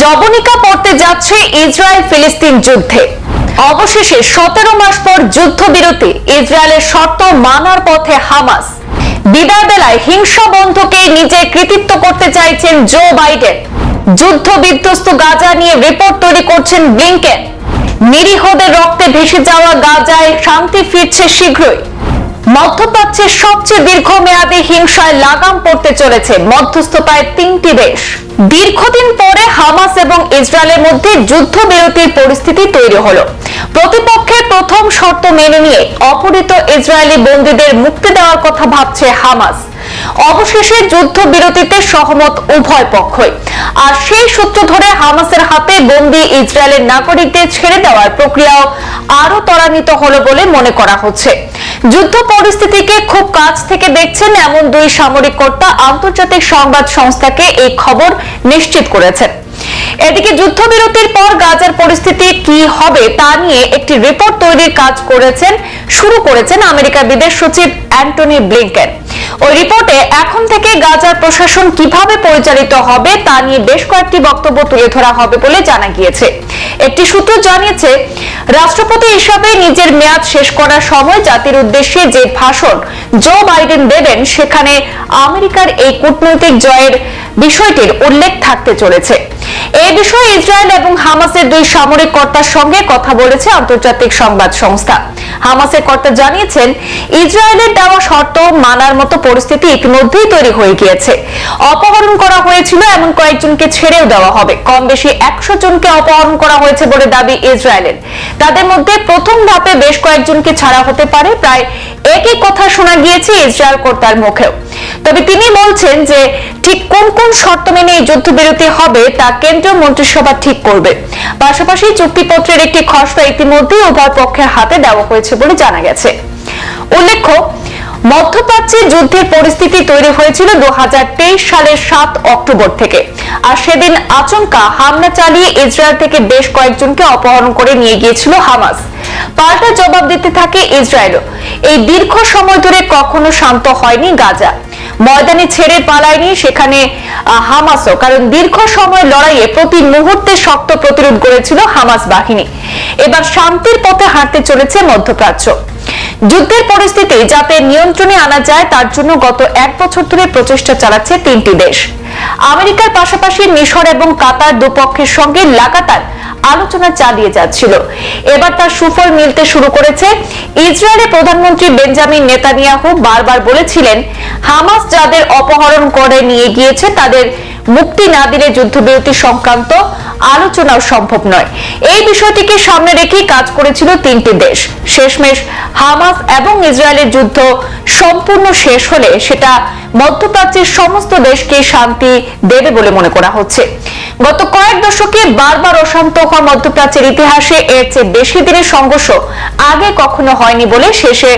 জবনিকা পড়তে যাচ্ছে ইসরায়েল ফিলিস্তিন যুদ্ধে। অবশেষে সতেরো মাস পর যুদ্ধবিরতি, ইসরায়েলের শর্ত মানার পথে হামাস। বিদায় বেলায় হিংসা বন্ধকে নিজের কৃতিত্ব করতে চাইছেন জো বাইডেন। যুদ্ধ বিধ্বস্ত গাজা নিয়ে রিপোর্ট তৈরি করছেন ব্লিংকেন। নিরীহদের রক্তে ভেসে যাওয়া গাজায় শান্তি ফিরছে শীঘ্রই। মধ্যপ্রাচ্যের সবচেয়ে দীর্ঘমেয়াদী হিংসায় লাগাম পড়তে চলেছে মধ্যস্থতায় তিনটি দেশ। দীর্ঘদিন পরে হামাস এবং ইসরায়েলের মধ্যে যুদ্ধবিরতির পরিস্থিতি তৈরি হলো। প্রতিপক্ষের প্রথম শর্ত মেনে নিয়ে অপহৃত ইসরায়েলি বন্দীদের মুক্তি দেওয়ার কথা ভাবছে হামাস। অবশেষে যুদ্ধবিরতিতে সহমত উভয় পক্ষই। আর সেই সূত্র ধরে হামাসের হাতে বন্দী ইসরায়েলের নাগরিকদের ছেড়ে দেওয়ার প্রক্রিয়াও আরও ত্বরান্বিত হলো বলে মনে করা হচ্ছে। যুদ্ধ পরিস্থিতিকে খুব কাছ থেকে দেখছেন এমন দুই সামরিক কর্তা আন্তর্জাতিক সংবাদ সংস্থাকে এই খবর নিশ্চিত করেছেন। এদিকে যুদ্ধবিরতির পর গাজার পরিস্থিতি কি হবে তা নিয়ে একটি রিপোর্ট তৈরির কাজ করেছেন, শুরু করেছেন আমেরিকার বিদেশ সচিব অ্যান্টনি ব্লিংকেন। ওই রিপোর্টে এখন থেকে গাজার প্রশাসন কীভাবে পরিচালিত হবে তা নিয়ে বেশ কয়েকটি বক্তব্য তুলে ধরা হবে বলে জানা গিয়েছে। একটি সূত্র জানিয়েছে, রাষ্ট্রপতি হিসাবে নিজের মেয়াদ শেষ করার সময় জাতির উদ্দেশ্যে যে ভাষণ জো বাইডেন দেবেন, সেখানে আমেরিকার এই কূটনৈতিক জয়ের বিষয়টির উল্লেখ থাকতে চলেছে। এই বিষয়ে ইসরায়েল এবং হামাসের দুই সামরিক কর্তার সঙ্গে কথা বলেছে আন্তর্জাতিক সংবাদ সংস্থা। হামাসের কর্তা জানিয়েছেন, ইসরায়েলের দেওয়া শর্ত মানার মতো পরিস্থিতি ইতিমধ্যেই তৈরি হয়ে গিয়েছে। অপহরণ করা হয়েছিল এমন কয়েকজনকে ছেড়েও দেওয়া হবে। কম বেশি একশো জনকে অপহরণ করা হয়েছে বলে দাবি ইসরায়েলের। তাদের মধ্যে প্রথম ধাপে বেশ কয়েকজনকে ছাড়া হতে পারে, প্রায় একই কথা শোনা গিয়েছে ইসরায়েল কর্তার মুখেও। তবে তিনি বলছেন যে ঠিক কোন কোন শর্ত মেনে এই যুদ্ধবিরতি হবে তা কেন্দ্রীয় মন্ত্রিসভা ঠিক করবে। পাশাপাশি চুক্তিপত্রের একটি খসড়া ইতিমধ্যেই উভয় পক্ষের হাতে দেওয়া হয়েছে বলে জানা গেছে। উল্লেখ্য, মধ্যপ্রাচ্যে যুদ্ধের পরিস্থিতি তৈরি হয়েছিল দু সালের সাত অক্টোবর থেকে। আর সেদিন আচমকা হামলা চালিয়ে ইসরায়েল থেকে বেশ কয়েকজনকে অপহরণ করে নিয়ে গিয়েছিল হামাস। পাল্টা জবাব দিতে থাকে ইসরায়েলও। এই দীর্ঘ সময় ধরে কখনো শান্ত হয়নি গাজা। ময়দানে ছেড়ে পালায়নি, সেখানে হামাসও। কারণ দীর্ঘ সময় লড়াইয়ে প্রতি মুহূর্তে শক্ত প্রতিরোধ গড়েছিল হামাস বাহিনী। এবার শান্তির পথে হাঁটতে চলেছে মধ্যপ্রাচ্য। যুদ্ধের পরিস্থিতি যাতে নিয়ন্ত্রণে আনা যায়, তার জন্য গত এক বছর ধরে প্রচেষ্টা চালাচ্ছে তিনটি দেশ। আমেরিকার পাশাপাশি মিশর এবং কাতার দুপক্ষের সঙ্গে লাগাতার আলোচনা চালিয়ে যাচ্ছিল। এবার তার সুফল মিলতে শুরু করেছে ইসরায়েলের প্রধানমন্ত্রী বেঞ্জামিন নেতানিয়াহু বারবার বলেছিলেন, হামাস যাদের অপহরণ করে নিয়ে গিয়েছে তাদের মুক্তি না দিলে যুদ্ধবিরতি সংক্রান্ত আলোচনাও সম্ভব নয়। এই বিষয়টিকে সামনে রেখেই কাজ করেছিল তিনটি দেশ। শেষমেশ হামাস এবং ইসরায়েলের যুদ্ধ সম্পূর্ণ শেষ হলে সেটা মধ্যপ্রাচ্যের সমস্ত দেশকে শান্তি দেবে বলে মনে করা হচ্ছে। গত কয়েক দশকে বারবার অশান্ত হওয়া মধ্যপ্রাচ্যের ইতিহাসে এর চেয়ে বেশি দিনের সংঘর্ষ আগে কখনো হয়নি বলে শেষে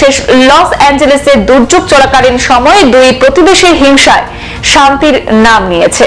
শেষ লস অ্যাঞ্জেলেসের দুর্যোগ চলাকালীন সময়ে দুই প্রতিবেশীর হিংসায় শান্তির নাম নিয়েছে।